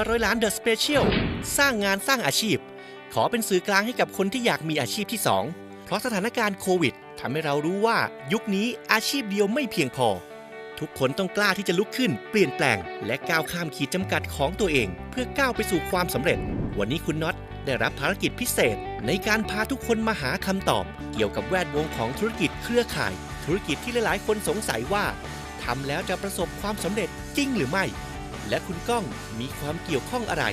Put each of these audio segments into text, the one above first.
อร้อยล้านเดอะสเปเชียลสร้างงานสร้างอาชีพ ขอเป็นสื่อกลางให้กับคนที่อยากมีอาชีพที่ 2 เพราะสถานการณ์โควิดทำให้เรารู้ว่ายุคนี้อาชีพเดียวไม่เพียงพอ ทุกคนต้องกล้าที่จะลุกขึ้น เปลี่ยนแปลง และก้าวข้ามขีดจำกัดของตัวเอง เพื่อก้าวไปสู่ความสำเร็จ วันนี้คุณน็อตได้รับภารกิจพิเศษ ในการพาทุกคนมาหาคำตอบ เกี่ยวกับแวดวงของธุรกิจเครือข่าย ธุรกิจที่หลายๆ คนสงสัยว่าทำแล้วจะประสบความสำเร็จจริงหรือไม่ และคุณก้องมีความเกี่ยวข้องอะไร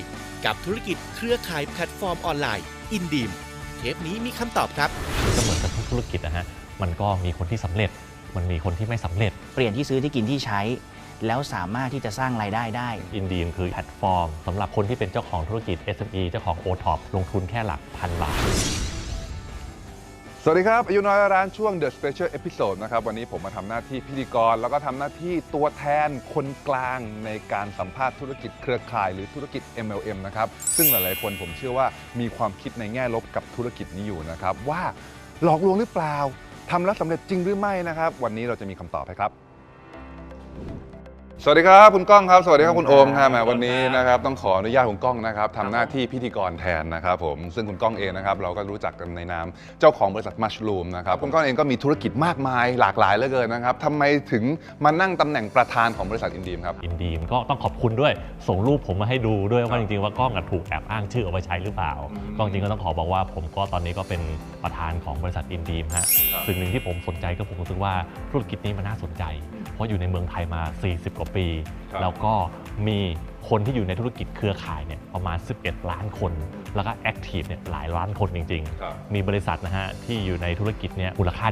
กับธุรกิจเครือข่ายแพลตฟอร์มออนไลน์ อินดีมเทปนี้มีคำตอบครับ ก็เหมือนกับทุกธุรกิจนะฮะ มันก็มีคนที่สำเร็จ มันมีคนที่ไม่สำเร็จ เปลี่ยนที่ซื้อที่กินที่ใช้ แล้วสามารถที่จะสร้างรายได้ได้ อินดีมคือแพลตฟอร์มสำหรับคนที่เป็นเจ้าของธุรกิจ SME เจ้าของ o t o p ลงทุนแค่หลักพันบาท สวัสดีครับอายุน้อยร้านช่วง The Special Episode นะครับ วันนี้ผมมาทำหน้าที่พิธีกร แล้วก็ทำหน้าที่ตัวแทนคนกลางในการสัมภาษณ์ธุรกิจเครือข่ายหรือธุรกิจ MLM นะครับ ซึ่งหลาย ๆ คนผมเชื่อว่ามีความคิดในแง่ลบกับธุรกิจนี้อยู่นะครับ ว่าหลอกลวงหรือเปล่าทำแล้วสำเร็จจริงหรือไม่นะครับ วันนี้เราจะมีคำตอบให้ครับ สวัสดีครับคุณก้องครับ สวัสดีครับคุณโอมครับแหมวันนี้นะครับต้องขออนุญาตคุณก้องนะครับทำหน้าที่พิธีกรแทนนะครับผมซึ่งคุณก้องเองนะครับเราก็รู้จักกันในนามเจ้าของบริษัทมัชลูมนะครับคุณก้องเองก็มีธุรกิจมากมายหลากหลายเหลือเกินนะครับทำไมถึงมานั่งตำแหน่งประธานของบริษัทอินดีมครับ อินดีมก็ต้องขอบคุณด้วยส่งรูปผมมาให้ดูด้วยว่าจริงๆว่ากล้องอะถูกแอบอ้างชื่อเอาไปใช้หรือเปล่าอืมก็จริงๆก็ต้องขอบอกว่าผมก็ตอนนี้ก็เป็นประธานของบริษัทอินดีมฮะครับสิ่งหนึ่งที่ผมสนใจก็ผมรู้สึกว่าธุรกิจนี้มันน่าสนใจ เพราะอยู่ในเมืองไทยมา 40 กว่าปีครับแล้วก็มีคนที่อยู่ในธุรกิจเครือข่ายเนี่ยประมาณ 11 ล้านคน แล้วก็แอคทีฟเนี่ยหลายล้านคนจริงครับๆมีบริษัทนะฮะที่อยู่ในธุรกิจเนี่ยมูลค่า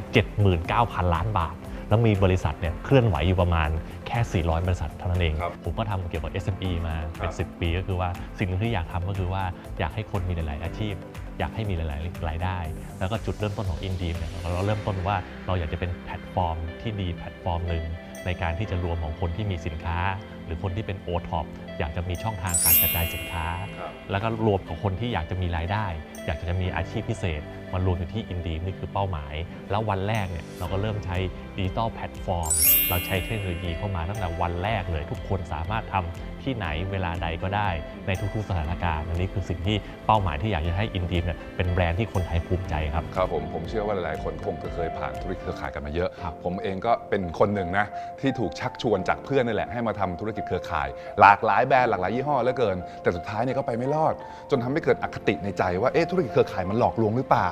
79,000 ล้านบาท แล้วมีบริษัทเนี่ยเคลื่อนไหวอยู่ประมาณแค่ 400 บริษัทเท่านั้นเองครับผมก็ทำเกี่ยวกับ SME มาเป็นครับ10 ปีก็คือว่าสิ่งหนึงที่อยากทำก็คือว่าอยากให้คนมีหลาย ๆ อาชีพอยากให้มีหลายๆรายได้ แล้วก็จุดเริ่มต้นของอินดีเนี่ยเราเริ่มต้นว่าเราอยากจะเป็นแพลตฟอร์มที่ดีแพลตฟอร์มหนึ่ง ในการที่จะรวมของคนที่มีสินค้าหรือคนที่เป็นโอท็อป อยากจะมีช่องทางการกระจายสินค้าครับแล้วก็รวมกับคนที่อยากจะมีรายได้ อยากจะมีอาชีพพิเศษมารวมอยู่ที่อินดีนี่คือเป้าหมาย แล้ววันแรกเนี่ยเราก็เริ่มใช้ดิจิตอลแพลตฟอร์ม เราใช้เทคโนโลยีเข้ามาตั้งแต่วันแรกเลย ทุกคนสามารถทำที่ไหนเวลาใดก็ได้ในทุกๆสถานการณ์อันนี้คือสิ่งที่เป้าหมายที่อยากจะให้อินดีเนี่ยเป็นแบรนด์ที่คนไทยภูมิใจครับครับผมผมเชื่อว่าหลายๆคนคงจะเคยผ่านธุรกิจเครือข่ายกันมาเยอะครับผมเองก็เป็นคนหนึ่งนะที่ถูกชักชวนจากเพื่อนนี่แหละให้มาทำธุรกิจเครือข่าย หลากหลายแบรนด์หลากหลายยี่ห้อเหลือเกิน แต่สุดท้ายเนี่ยก็ไปไม่รอด จนทำให้เกิดอคติในใจว่าเอ๊ะธุรกิจเครือข่ายมันหลอกลวงหรือเปล่า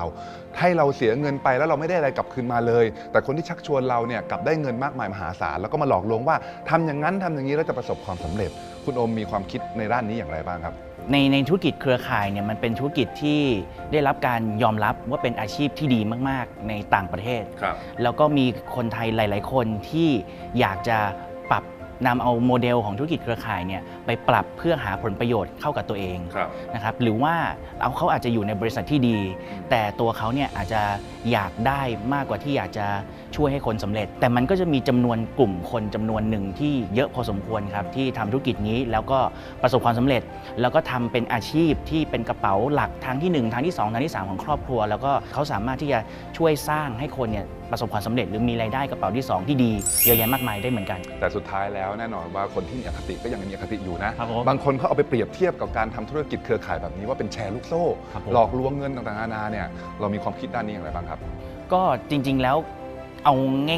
ให้เราเสียเงินไปแล้วเราไม่ได้อะไรกลับคืนมาเลย แต่คนที่ชักชวนเราเนี่ยกลับได้เงินมากมายมหาศาลแล้วก็มาหลอกลวงว่าทำอย่างนั้นทำอย่างนี้แล้วจะประสบความสำเร็จ คุณโอมมีความคิดในด้านนี้อย่างไรบ้างครับในในธุรกิจเครือข่ายเนี่ยมันเป็นธุรกิจที่ได้รับการยอมรับว่าเป็นอาชีพที่ดีมาก ๆ ในต่างประเทศครับแล้วก็มีคนไทยหลาย ๆ คนที่อยากจะปรับ นำเอาโมเดลของธุรกิจเครือข่ายเนี่ยไปปรับเพื่อหาผลประโยชน์เข้ากับตัวเองครับนะครับหรือว่าเอาเขาอาจจะอยู่ในบริษัทที่ดี แต่ตัวเขาเนี่ยอาจจะอยากได้มากกว่าที่อยากจะ ช่วยให้คนสำเร็จ แต่มันก็จะมีจำนวนกลุ่มคนจำนวนหนึ่งที่เยอะพอสมควรครับที่ทำธุรกิจนี้แล้วก็ประสบความสำเร็จ แล้วก็ทำเป็นอาชีพที่เป็นกระเป๋าหลักทางที่ 1 ทางที่ 2 ทางที่ 3 ของครอบครัว แล้วก็เขาสามารถที่จะช่วยสร้างให้คนเนี่ยประสบความสำเร็จหรือมีรายได้กระเป๋าที่ 2 ที่ดีเยอะแยะมากมายได้เหมือนกัน แต่สุดท้ายแล้วแน่นอนว่าคนที่มีอคติก็ยังมีอคติอยู่นะครับผมบางคนเขาเอาไปเปรียบเทียบกับการทำธุรกิจเครือข่ายแบบนี้ว่าเป็นแชร์ลูกโซ่ครับผมหลอกลวงเงินต่างๆนานาเนี่ยเรามีความคิดด้านนี้อย่างไรบ้างครับ ก็จริง ๆแล้ว เอา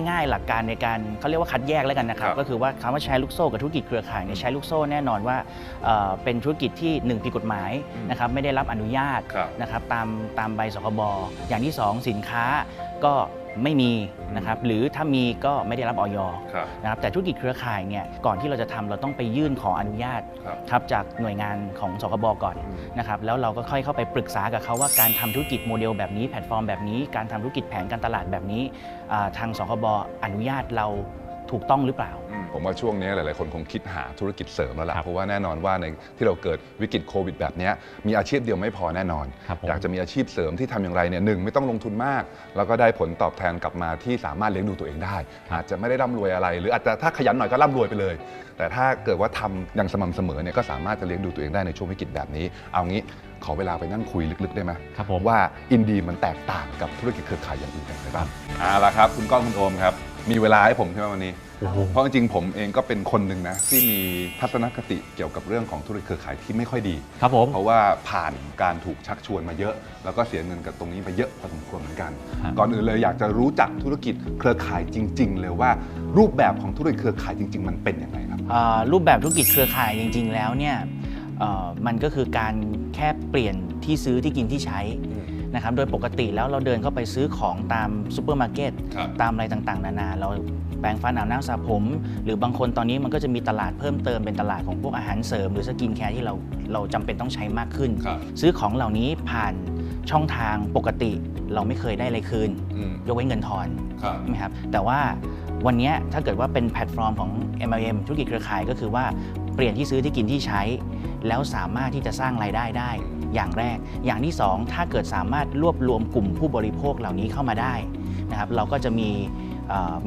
ง่าย ๆ หลักการในการเขาเรียกว่าคัดแยกแล้วกันนะครับครับก็คือว่าคำว่าแชร์ลูกโซ่กับธุรกิจเครือข่ายเนี่ยแชร์ลูกโซ่แน่นอนว่าเอ่อเป็นธุรกิจที่หนึ่งผิดกฎหมายอืมนะครับไม่ได้รับอนุญาตครับนะครับตามตามใบสคบอย่างที่สองสินค้าก็ ไม่มีนะครับหรือถ้ามีก็ไม่ได้รับออยครับนะครับแต่ธุรกิจเครือข่ายเนี่ยก่อนที่เราจะทำเราต้องไปยื่นขออนุญาตครับครับจากหน่วยงานของสคบก่อนอืมนะครับแล้วเราก็ค่อยเข้าไปปรึกษากับเขาว่าการทำธุรกิจโมเดลแบบนี้แพลตฟอร์มแบบนี้ การทำธุรกิจแผนการตลาดแบบนี้อ่าทางสคบอนุญาตเรา ถูกต้องหรือเปล่าอืมผมว่าช่วงนี้หลาย ๆ คนคงคิดหาธุรกิจเสริมแล้วล่ะครับเพราะว่าแน่นอนว่าในที่เราเกิดวิกฤตโควิดแบบเนี้ยมีอาชีพเดียวไม่พอแน่นอนครับผมอยากจะมีอาชีพเสริมที่ทำอย่างไรเนี่ยหนึ่งไม่ต้องลงทุนมาก แล้วก็ได้ผลตอบแทนกลับมาที่สามารถเลี้ยงดูตัวเองได้ อาจจะไม่ได้ร่ำรวยอะไร หรืออาจจะถ้าขยันหน่อยก็ร่ำรวยไปเลย แต่ถ้าเกิดว่าทำอย่างสม่ำเสมอเนี่ยก็สามารถจะเลี้ยงดูตัวเองได้ในช่วงวิกฤตแบบนี้ เอางี้ขอเวลาไปนั่งคุยลึก ๆ ได้ไหมครับผมว่าอินดีมันแตกต่างกับธุรกิจเครือข่ายอย่างอื่นอย่างไรบ้างเอาละครับ คุณก้องคุณโอมครับ มีเวลาให้ผมใช่ไหมวันนี้โอ้โหเพราะจริงๆผมเองก็เป็นคนหนึ่งนะ ที่มีทัศนคติเกี่ยวกับเรื่องของธุรกิจเครือข่ายที่ไม่ค่อยดี ครับผม เพราะว่าผ่านการถูกชักชวนมาเยอะ แล้วก็เสียเงินกับตรงนี้ไปเยอะพอสมควรเหมือนกันฮะก่อนอื่นเลยอยากจะรู้จักธุรกิจเครือข่ายจริง ๆ เลยว่ารูปแบบของธุรกิจเครือข่ายจริง ๆ มันเป็นยังไงครับ อ่ารูปแบบธุรกิจเครือข่ายจริง ๆ แล้วเนี่ยเอ่อมันก็คือการแค่เปลี่ยนที่ซื้อที่กินที่ใช้ นะครับโดยปกติแล้วเราเดินเข้าไปซื้อของตามซูเปอร์มาร์เก็ตครับตามอะไรต่างๆ นานา เราแปรงฟันอาบน้ำสระผม หรือบางคนตอนนี้มันก็จะมีตลาดเพิ่มเติมเป็นตลาดของพวกอาหารเสริม หรือสกินแคร์ที่เราเราจำเป็นต้องใช้มากขึ้น ครับ ซื้อของเหล่านี้ผ่านช่องทางปกติเราไม่เคยได้อะไรคืน อืมยกเว้นเงินทอน ครับใช่ไหมครับแต่ว่าวันเนี้ยถ้าเกิดว่าเป็นแพลตฟอร์มของ MLM ธุรกิจเครือข่ายก็คือว่าเปลี่ยนที่ซื้อที่กินที่ใช้ แล้วสามารถที่จะสร้างรายได้ได้ อย่างแรก อย่างที่ 2 ถ้าเกิดสามารถรวบรวมกลุ่มผู้บริโภคเหล่านี้เข้ามาได้นะครับเราก็จะมี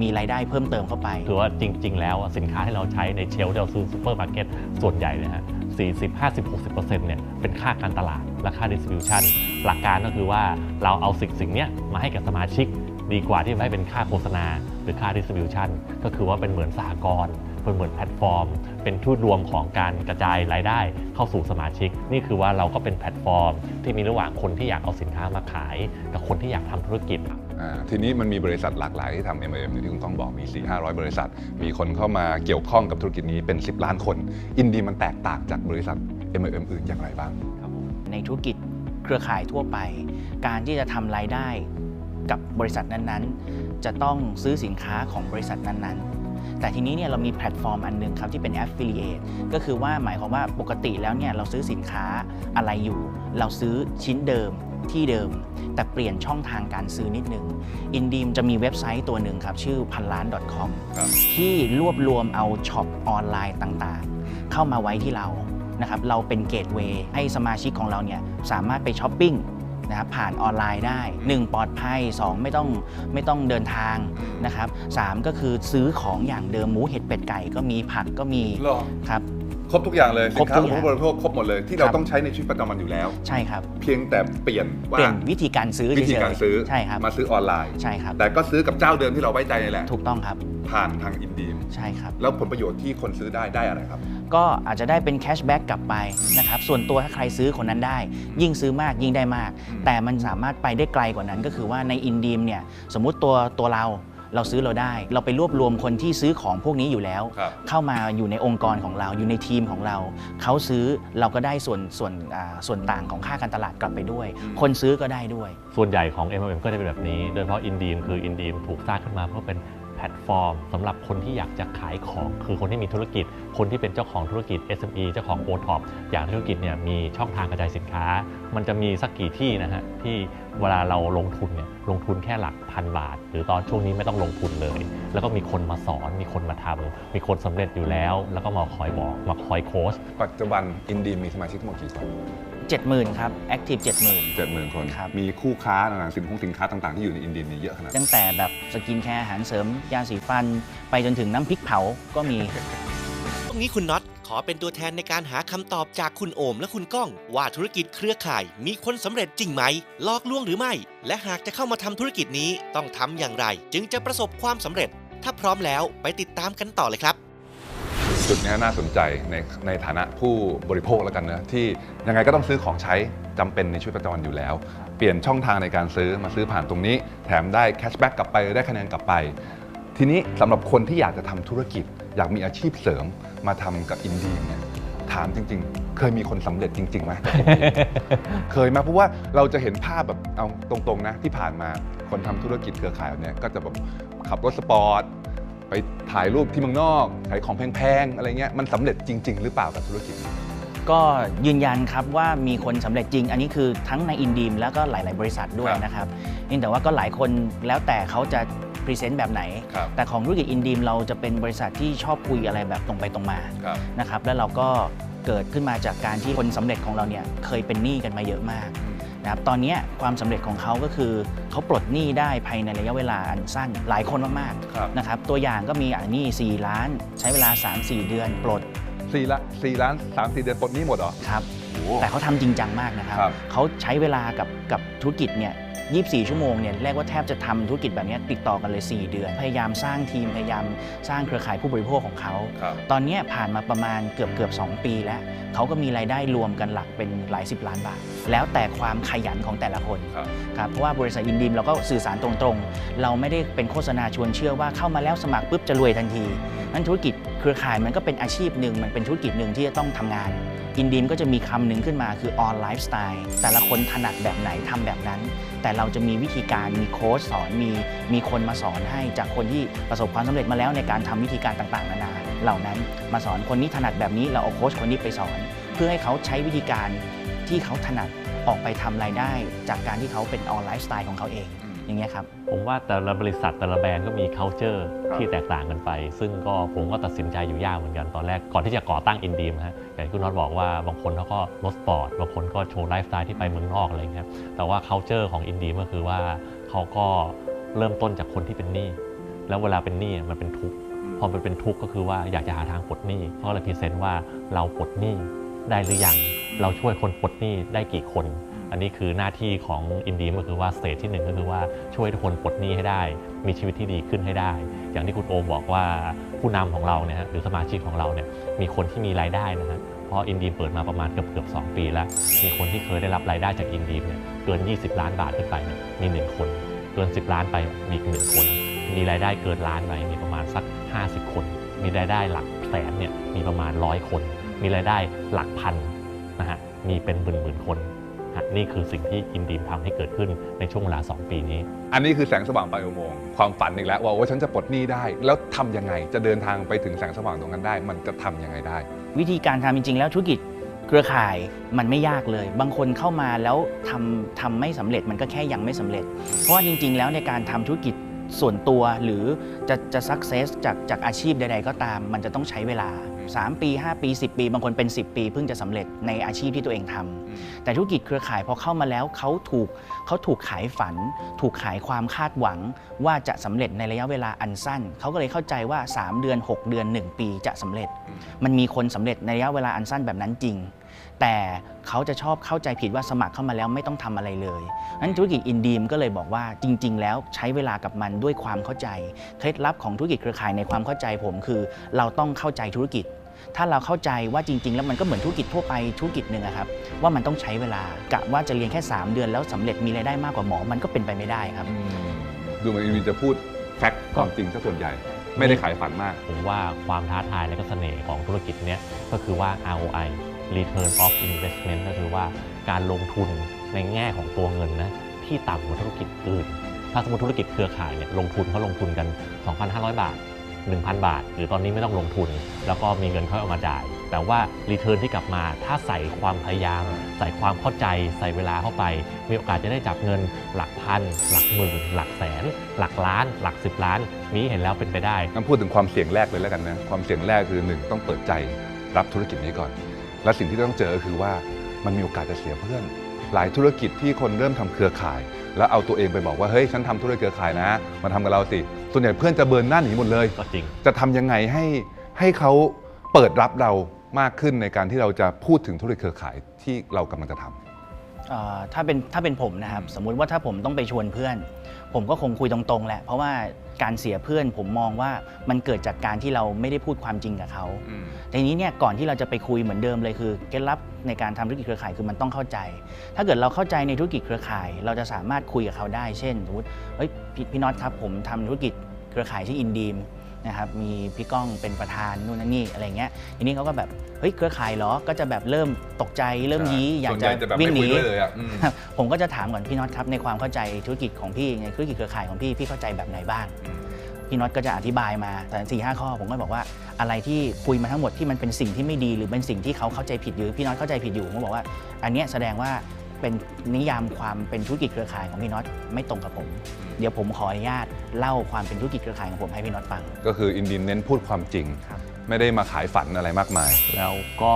มีรายได้เพิ่มเติมเข้าไปคือว่าจริง ๆ แล้วสินค้าที่เราใช้ในเชลฟ์ที่เราซื้อซูเปอร์มาร์เก็ตส่วนใหญ่นะฮะ40 50 60เปอร์เซ็นต์เนี่ยเป็นค่าการตลาดและค่าดิส t r i บิวชันหลักการก็คือว่าเราเอาสิ่งสิ่งเนี้ยมาให้กับสมาชิก ดีกว่าที่จะให้เป็นค่าโฆษณา หรือค่าดิส t r i บิวชันก็คือว่าเป็นเหมือนสหกรณ์ เป็นเหมือนแพลตฟอร์ม เป็นทูตรวมของการกระจายรายได้เข้าสู่สมาชิก นี่คือว่าเราก็เป็นแพลตฟอร์ม ที่มีระหว่างคนที่อยากเอาสินค้ามาขาย กับคนที่อยากทำธุรกิจอ่าทีนี้มันมีบริษัทหลากหลายที่ทำ M&M อย่างที่คุณก้องบอกมี 4 500 บริษัท มีคนเข้ามาเกี่ยวข้องกับธุรกิจนี้เป็น 10 ล้านคน อินดีมันแตกต่างจากบริษัท M&M อื่นอย่างไรบ้างในธุรกิจเครือข่ายทั่วไป การที่จะทำรายได้กับบริษัทนั้นๆ จะต้องซื้อสินค้าของบริษัทนั้นๆ แต่ทีนี้เนี่ยเรามีแพลตฟอร์มอันหนึงครับที่เป็น Affiliate ก็คือว่าหมายความว่าปกติแล้วเนี่ยเราซื้อสินค้าอะไรอยู่ เราซื้อชิ้นเดิมที่เดิม แต่เปลี่ยนช่องทางการซื้อนิดนึงอินดีมจะมีเว็บไซต์ตัวหนึ่งครับ ชื่อพันล้าน .com ครับที่รวบรวมเอาช็อปออนไลน์ต่างๆ เข้ามาไว้ที่เรานะครับเราเป็นเกตเวย์ให้สมาชิกของเราเนี่ยสามารถไปช้อปปิ้ง นะครับผ่านออนไลน์ได้ 1 ปลอดภัย 2 ไม่ต้องไม่ต้องเดินทางนะครับสามก็คือซื้อของอย่างเดิมหมูเห็ดเป็ดไก่ก็มีผักก็มีหรอ ครับ ครบทุกอย่างเลยครสิบนค้าทุขกองอย่างผู้บริโภคครบหมดเลยที่เราครับ ต้องใช้ในชีวิตประจำวันอยู่แล้ว ใช่ครับ เพียงแต่เปลี่ยนว่าเปลี่ยนวิธีการซื้อวิธีการเฉยๆซื้อใช่ครับมาซื้อออนไลน์ ใช่ครับ แต่ก็ซื้อกับเจ้าเดิมที่เราไว้ใจนี่แหละ ถูกต้องครับผ่านทางอินดีม ใช่ครับ แล้วผลประโยชน์ที่คนซื้อได้ได้อะไรครับ ก็อาจจะได้เป็นแคชแบ็กกลับไปนะครับส่วนตัวถ้าใครซื้อคนนั้นได้ ยิ่งซื้อมากยิ่งได้มากอืมแต่มันสามารถไปได้ไกลกว่านั้นก็คือว่าในอินดีมเนี่ยสมมุติตัวตัวเราเราซื้อเราได้ เราไปรวบรวมคนที่ซื้อของพวกนี้อยู่แล้ว ครับเข้ามาอยู่ในองค์กรของเราอยู่ในทีมของเรา เขาซื้อเราก็ได้ส่วนส่วนอ่าส่วนต่างของค่าการตลาดกลับไปด้วย คนซื้อก็ได้ด้วย ส่วนใหญ่ของ MLM ก็จะเป็นแบบนี้ โดยเฉพาะ Indeem คือ Indeem ถูกสร้างขึ้นมาเพื่อเป็นแพลตฟอร์มสำหรับคนที่อยากจะขายของ คือคนที่มีธุรกิจ คนที่เป็นเจ้าของธุรกิจ SME เจ้าของ o t o p อยากธุรกิจเนี่ยมีช่องทางกระจายสินค้า มันจะมีสักกี่ที่นะฮะที่เวลาเราลงทุนเนี่ยลงทุนแค่หลักพันบาท หรือตอนช่วงนี้ไม่ต้องลงทุนเลย แล้วก็มีคนมาสอน มีคนมาทำมีคนสำเร็จอยู่แล้ว แล้วก็มาคอยบอกมาคอยโค้ชปัจจุบันอินดีมีสมาชิกทั้งหมดกี่คน 70,000 ครับ Active 70,000เจ็ดหมื่นคน ครับ มีคู่ค้าต่างๆสินค้าสินค้าต่างๆ ที่อยู่ในอินดีมนี่เยอะขนาดไหนตั้งแต่แบบสกินแคร์อาหารเสริมยาสีฟัน ไปจนถึงน้ำพริกเผาก็มี ตรงนี้คุณน็อตขอเป็นตัวแทนในการหาคำตอบจากคุณโอมและคุณก้อง ว่าธุรกิจเครือข่ายมีคนสำเร็จจริงไหมหลอกลวงหรือไม่ และหากจะเข้ามาทำธุรกิจนี้ต้องทำอย่างไร จึงจะประสบความสำเร็จ ถ้าพร้อมแล้วไปติดตามกันต่อเลยครับ จุดนี้น่าสนใจในในฐานะผู้บริโภคแล้วกันนะที่ยังไงก็ต้องซื้อของใช้จำเป็นในชีวิตประจำวันอยู่แล้ว เปลี่ยนช่องทางในการซื้อมาซื้อผ่านตรงนี้ แถมได้แคชแบ็กกลับไปได้คะแนนกลับไป ทีนี้สำหรับคนที่อยากจะทำธุรกิจ อยากมีอาชีพเสริมมาทำกับอินดีเนี่ยถามจริง ๆ เคยมีคนสำเร็จจริงๆไหมเคยไหมเพราะว่าเราจะเห็นภาพแบบเอาตรงๆนะที่ผ่านมาคนทำธุรกิจเครือข่ายเนี้ยก็จะแบบขับรถสปอร์ต ไปถ่ายรูปที่เมืองนอกขายของแพงๆอะไรเงี้ยมันสำเร็จจริง ๆ หรือเปล่ากับธุรกิจนี้ก็ยืนยันครับว่ามีคนสำเร็จจริง อันนี้คือทั้งในอินดีมแล้วก็หลาย ๆ บริษัทด้วยครับนะครับเพียงแต่ว่าก็หลายคนแล้วแต่เขาจะพรีเซนต์แบบไหนครับแต่ของธุรกิจอินดีมเราจะเป็นบริษัทที่ชอบคุยอะไรแบบตรงไปตรงมาครับนะครับแล้วเราก็ เกิดขึ้นมาจากการที่คนสำเร็จของเราเนี่ยเคยเป็นหนี้กันมาเยอะมากนะครับตอนเนี้ยความสำเร็จของเขาก็คือเขาปลดหนี้ได้ภายในระยะเวลาอันสั้นหลายคนมากครับๆนะครับตัวอย่างก็มีอันนี้4ล้าน ใช้เวลา 3-4 เดือนปลดสี่ละสี่ล้านสามสี่เดือนปลดหนี้หมดเหรอครับโอ้แต่เขาทำจริงจังมากนะครับครับเขาใช้เวลากับกับธุรกิจเนี่ย 24 ชั่วโมงเนี่ยเรียกว่าแทบจะทำธุรกิจแบบเนี้ยติดต่อกันเลย 4 เดือน พยายามสร้างทีมพยายามสร้างเครือข่ายผู้บริโภคของเขาครับตอนเนี้ยผ่านมาประมาณเกือบเกือบ2 ปีแล้ว เขาก็มีรายได้รวมกันหลักเป็นหลายสิบล้านบาท แล้วแต่ความขยันของแต่ละคนครับครับเพราะว่าบริษัทอินดีมเราก็สื่อสารตรงๆ เราไม่ได้เป็นโฆษณาชวนเชื่อว่าเข้ามาแล้วสมัครปุ๊บจะรวยทันทีนั้นธุรกิจเครือข่ายมันก็เป็นอาชีพหนึ่งมันเป็นธุรกิจหนึ่งที่จะต้องทำงาน อินดีมก็จะมีคำหนึ่งขึ้นมาคือออนไลฟ์สไตล์แต่ละคนถนัดแบบไหนทำแบบนั้น แต่เราจะมีวิธีการมีโค้ชสอนมีมีคนมาสอนให้จากคนที่ประสบความสำเร็จมาแล้วในการทำวิธีการต่างๆ นานาเหล่านั้น มาสอนคนนี้ถนัดแบบนี้เราเอาโค้ชคนนี้ไปสอน เพื่อให้เขาใช้วิธีการที่เขาถนัดออกไปทำรายได้ จากการที่เขาเป็นออนไลฟ์สไตล์ของเขาเอง อย่างเงี้ยครับ ผมว่าแต่ละบริษัทแต่ละแบรนด์ก็มี culture ครับที่แตกต่างกันไป ซึ่งก็ผมก็ตัดสินใจอยู่ยากเหมือนกันตอนแรกก่อนที่จะก่อตั้งอินดีมฮะอย่างที่คุณน็อตบอกว่าบางคนเขาก็รถสปอร์ตบางคนก็โชว์ไลฟ์สไตล์ที่ไปเมืองนอกอะไรเงี้ยแต่ว่า culture ของอินดีมก็คือว่าเขาก็เริ่มต้นจากคนที่เป็นหนี้แล้วเวลาเป็นหนี้มันเป็นทุกข์พอมันเป็นทุกข์ก็คือว่าอยากจะหาทางปลดหนี้เขาก็เลยพรีเซนต์ว่าเราปลดหนี้ได้หรือยังเราช่วยคนปลดหนี้ได้กี่คน อันนี้คือหน้าที่ของอินดีมก็คือว่าสเตจที่หนึ่งก็คือว่าช่วยทุกคนปลดหนี้ให้ได้ มีชีวิตที่ดีขึ้นให้ได้ อย่างที่คุณโอมบอกว่าผู้นำของเราเนี่ยฮะหรือสมาชิกของเราเนี่ยมีคนที่มีรายได้นะฮะเพราะอินดีมเปิดมาประมาณเกือบเกือบสองปีแล้ว มีคนที่เคยได้รับรายได้จากอินดีมเนี่ยเกิน 20 ล้านบาทขึ้นไปเนี่ยมีหนึ่งคน เกิน 10 ล้านไปมีอีกหนึ่งคน มีรายได้เกินล้านไปมีประมาณสัก 50 คน มีรายได้หลักแสนเนี่ยมีประมาณร้อยคน มีรายได้หลักพันนะฮะมีเป็นหมื่นหมื่นๆคน นี่คือสิ่งที่อินดีมทำให้เกิดขึ้นในช่วงเวลา 2 ปีนี้ อันนี้คือแสงสว่างปลายอุโมงค์ความฝันอีกแล้วว่าว่าฉันจะปลดหนี้ได้ แล้วทำยังไงจะเดินทางไปถึงแสงสว่างตรงนั้นได้ มันจะทำยังไงได้ วิธีการทำจริง ๆ แล้วธุรกิจเครือข่ายมันไม่ยากเลย บางคนเข้ามาแล้วทำทำไม่สำเร็จมันก็แค่ยังไม่สำเร็จ เพราะว่าจริง ๆ แล้วในการทำธุรกิจส่วนตัวหรือจะจะสักเซสจากจากอาชีพใด ๆ ก็ตาม มันจะต้องใช้เวลา 3 ปี 5 ปี 10 ปี บางคนเป็น 10 ปีเพิ่งจะสำเร็จในอาชีพที่ตัวเองทำแต่ธุรกิจเครือข่ายพอเข้ามาแล้วเขาถูกเขาถูกขายฝัน ถูกขายความคาดหวัง ว่าจะสำเร็จในระยะเวลาอันสั้น เขาก็เลยเข้าใจว่า 3 เดือน 6 เดือน 1 ปีจะสำเร็จ มันมีคนสำเร็จในระยะเวลาอันสั้นแบบนั้นจริงแต่เขาจะชอบเข้าใจผิดว่าสมัครเข้ามาแล้วไม่ต้องทำอะไรเลยนั้นธุรกิจอินดีมก็เลยบอกว่าจริง ๆ แล้วใช้เวลากับมันด้วยความเข้าใจ เคล็ดลับของธุรกิจเครือข่ายในความเข้าใจผมคือ เราต้องเข้าใจธุรกิจ ถ้าเราเข้าใจว่าจริง ๆ แล้วมันก็เหมือนธุรกิจทั่วไปธุรกิจหนึ่งอะครับว่ามันต้องใช้เวลากะว่าจะเรียนแค่ 3 เดือนแล้วสำเร็จมีรายได้มากกว่าหมอ มันก็เป็นไปไม่ได้ครับดูเหมือนอินวินจะพูดแฟกต์ความจริงซะส่วนใหญ่ ไม่ได้ขายฝันมาก ผมว่าความท้าทายและก็เสน่ห์ของธุรกิจเนี้ยก็คือว่า ROI Return of Investment ก็คือว่าการลงทุนในแง่ของตัวเงินนะที่ต่ำกว่าธุรกิจอื่น ถ้าสมมติธุรกิจเครือข่ายเนี่ยลงทุนเขาลงทุนกัน 2,500 บาท 1,000 บาท หรือตอนนี้ไม่ต้องลงทุน แล้วก็มีเงินค่อยเอามาจ่าย แต่ว่ารีเทิร์นที่กลับมาถ้าใส่ความพยายาม ใส่ความเข้าใจใส่เวลาเข้าไป มีโอกาสจะได้จับเงินหลักพัน หลักหมื่น หลักแสน หลักล้าน หลักสิบล้านมีเห็นแล้วเป็นไปได้งั้นพูดถึงความเสี่ยงแรกเลยแล้วกันนะความเสี่ยงแรกคือหนึ่งต้องเปิดใจรับธุรกิจนี้ก่อน และสิ่งที่ต้องเจอคือว่ามันมีโอกาสจะเสียเพื่อน หลายธุรกิจที่คนเริ่มทำเครือข่าย แล้วเอาตัวเองไปบอกว่าเฮ้ยฉันทำธุรกิจเครือข่ายนะมาทำกับเราสิ ส่วนใหญ่เพื่อนจะเบิร์นหน้าหนีหมดเลย ก็จริง จะทำยังไงให้ให้เขาเปิดรับเรามากขึ้นในการที่เราจะพูดถึงธุรกิจเครือข่ายที่เรากำลังจะทำ เอ่อถ้าเป็นถ้าเป็นผมนะครับ สมมุติว่าถ้าผมต้องไปชวนเพื่อน ผมก็คงคุยตรงๆแหละ เพราะว่าการเสียเพื่อนผมมองว่ามันเกิดจากการที่เราไม่ได้พูดความจริงกับเขาแต่ทีนี้เนี่ยก่อนที่เราจะไปคุยเหมือนเดิมเลยคือเคล็ดลับในการทำธุรกิจเครือข่ายคือมันต้องเข้าใจ ถ้าเกิดเราเข้าใจในธุรกิจเครือข่าย เราจะสามารถคุยกับเขาได้ เช่นสมมติเฮ้ยพี่พี่น็อตครับผมทำธุรกิจเครือข่ายที่อินดีม นะครับมีพี่ก้องเป็นประธานนู่นนั่นนี่อะไรเงี้ยทีนี้เขาก็แบบเฮ้ยเครือข่ายเหรอก็จะแบบเริ่มตกใจเริ่มยี้อยากจะวิ่งหนีครับผมก็จะถามก่อนพี่น็อตครับในความเข้าใจธุรกิจของพี่ในธุรกิจเครือข่ายของพี่พี่เข้าใจแบบไหนบ้างพี่น็อตก็จะอธิบายมาแต่สี่ห้าข้อผมก็บอกว่าอะไรที่คุยมาทั้งหมดที่มันเป็นสิ่งที่ไม่ดีหรือเป็นสิ่งที่เขาเข้าใจผิดอยู่พี่น็อตเข้าใจผิดอยู่ผมก็บอกว่า อันเนี้ยแสดงว่า เป็นนิยามความเป็นธุรกิจเครือข่ายของพี่น็อตไม่ตรงกับผม เดี๋ยวผมขออนุญาตเล่าความเป็นธุรกิจเครือข่ายของผมให้พี่น็อตฟัง ก็คืออินดีมเน้นพูดความจริงครับไม่ได้มาขายฝันอะไรมากมาย แล้วก็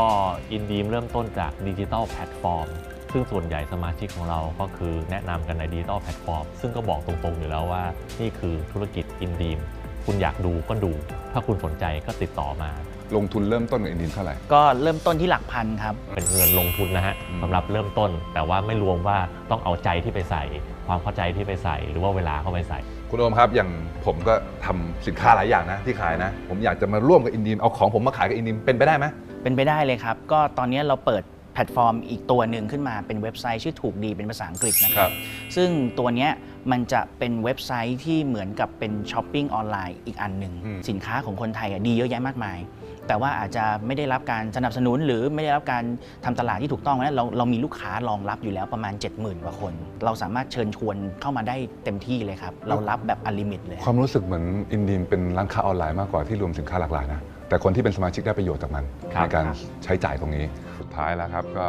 อินดีมเริ่มต้นจากดิจิ t a ลแพลตฟอร์มซึ่งส่วนใหญ่สมาชิกของเราก็คือแนะนำกันในดิจิ t a ลแพลตฟอร์มซึ่งก็บอกตรงๆอยู่แล้วว่า นี่คือธุรกิจอินดีมคุณอยากดูก็ดู ถ้าคุณสนใจก็ติดต่อมา ลงทุนเริ่มต้นกับอินดีนเท่าไหร่ ก็เริ่มต้นที่หลักพันครับ เป็นเงินลงทุนนะฮะอืมสำหรับเริ่มต้น แต่ว่าไม่รวมว่าต้องเอาใจที่ไปใส่ ความเข้าใจที่ไปใส่ หรือว่าเวลาเข้าไปใส่ คุณโอมครับอย่างผมก็ทำสินค้าหลายอย่างนะที่ขายนะ ผมอยากจะมาร่วมกับอินดีนเอาของผมมาขายกับอินดีนเป็นไปได้ไหม เป็นไปได้เลยครับ ก็ตอนนี้เราเปิดแพลตฟอร์มอีกตัวหนึ่งขึ้นมาเป็นเว็บไซต์ชื่อถูกดีเป็นภาษาอังกฤษนะคครัรับ บ ซึ่งตัวเนี้ย มันจะเป็นเว็บไซต์ที่เหมือนกับเป็นช้อปปิ้งออนไลน์อีกอันหนึ่งอืม สินค้าของคนไทยอะดีเยอะแยะมากมาย แต่ว่าอาจจะไม่ได้รับการสนับสนุนหรือไม่ได้รับการทำตลาดที่ถูกต้องนะเราเรามีลูกค้ารองรับอยู่แล้วประมาณ 70,000กว่าคน เราสามารถเชิญชวนเข้ามาได้เต็มที่เลยครับ เรารับแบบอลิมิตเลย ความรู้สึกเหมือนอินดีนเป็นร้านค้าออนไลน์มากกว่าที่รวมสินค้าหลากหลายนะ แต่คนที่เป็นสมาชิกได้ประโยชน์จากมันครับในการใช้จ่ายตรงนี้ สุดท้ายแล้วครับ ก็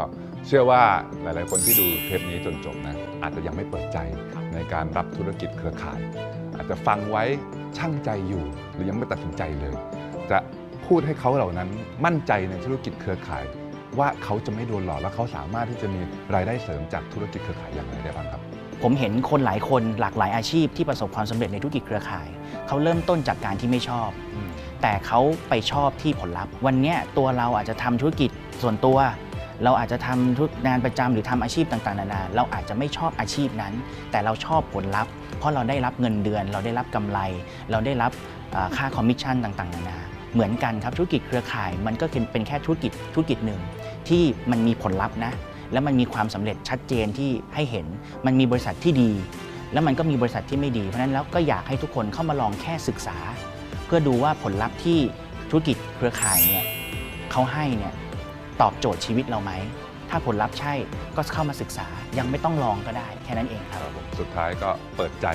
เชื่อว่าหลาย ๆ คนที่ดูเทปนี้จนจบนะ อาจจะยังไม่เปิดใจในการรับธุรกิจเครือข่าย อาจจะฟังไว้ช่างใจอยู่ หรือยังไม่ตัดสินใจเลย จะพูดให้เขาเหล่านั้นมั่นใจในธุรกิจเครือข่าย ว่าเขาจะไม่โดนหลอกและเขาสามารถที่จะมีรายได้เสริมจากธุรกิจเครือข่ายอย่างไรได้บ้างครับ ผมเห็นคนหลายคนหลากหลายอาชีพที่ประสบความสำเร็จในธุรกิจเครือข่าย เขาเริ่มต้นจากการที่ไม่ชอบ แต่เขาไปชอบที่ผลลัพธ์ วันเนี้ยตัวเราอาจจะทำธุรกิจส่วนตัว เราอาจจะทำธุรงานประจำหรือทำอาชีพต่างๆนานาเราอาจจะไม่ชอบอาชีพนั้น แต่เราชอบผลลัพธ์ เพราะเราได้รับเงินเดือน เราได้รับกำไร เราได้รับค่าคอมมิชชั่นต่างๆนานาเหมือนกันครับธุรกิจเครือข่ายมันก็เป็นแค่ธุรกิจธุรกิจหนึ่ง ที่มันมีผลลัพธ์นะแล้วมันมีความสำเร็จชัดเจนที่ให้เห็น มันมีบริษัทที่ดี แล้วมันก็มีบริษัทที่ไม่ดี เพราะนั้นแล้วก็อยากให้ทุกคนเข้ามาลองแค่ศึกษา เพื่อดูว่าผลลัพธ์ที่ธุรกิจเครือข่ายเนี่ยเขาให้เนี่ย ตอบโจทย์ชีวิตเราไหม ถ้าผลลัพธ์ใช่ก็เข้ามาศึกษายังไม่ต้องลองก็ได้แค่นั้นเองครับ สุดท้ายก็เปิดใจ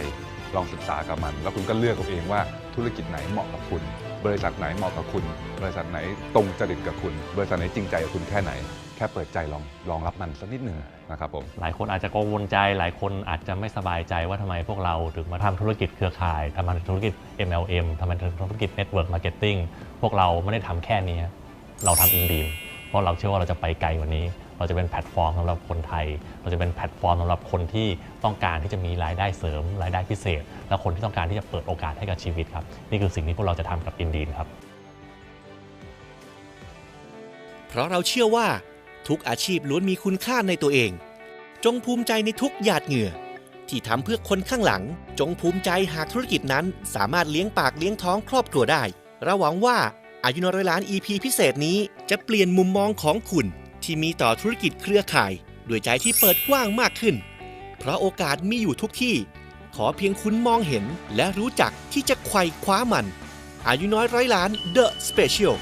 ลองศึกษากับมัน แล้วคุณก็เลือกเอาเองว่าธุรกิจไหนเหมาะกับคุณ บริษัทไหนเหมาะกับคุณ บริษัทไหนตรงจริตกับคุณ บริษัทไหนจริงใจกับคุณแค่ไหน แค่เปิดใจลองลองรับมันสักนิดหนึ่งนะครับผมหลายคนอาจจะกังวลใจ หลายคนอาจจะไม่สบายใจว่าทำไมพวกเราถึงมาทำธุรกิจเครือข่ายทำธุรกิจ MLM ทำธุรกิจ Network Marketing พวกเราไม่ได้ทำแค่นี้ เราทำอินดีม เพราะเราเชื่อว่าเราจะไปไกลกว่านี้ เราจะเป็นแพลตฟอร์มสำหรับคนไทย เราจะเป็นแพลตฟอร์มสำหรับคนที่ต้องการที่จะมีรายได้เสริม รายได้พิเศษ และคนที่ต้องการที่จะเปิดโอกาสให้กับชีวิตครับ นี่คือสิ่งที่พวกเราจะทำกับอินดีมครับ เพราะเราเชื่อว่าทุกอาชีพล้วนมีคุณค่าในตัวเอง จงภูมิใจในทุกหยาดเหงื่อ ที่ทำเพื่อคนข้างหลัง จงภูมิใจหากธุรกิจนั้น สามารถเลี้ยงปากเลี้ยงท้องครอบครัวได้เราหวังว่า อายุนร้อยล้าน EP พิเศษนี้จะเปลี่ยนมุมมองของคุณ ที่มีต่อธุรกิจเครือข่าย ด้วยใจที่เปิดกว้างมากขึ้น เพราะโอกาสมีอยู่ทุกที่ ขอเพียงคุณมองเห็นและรู้จักที่จะไขว่คว้ามัน อายุน้อยร้อยล้าน The Special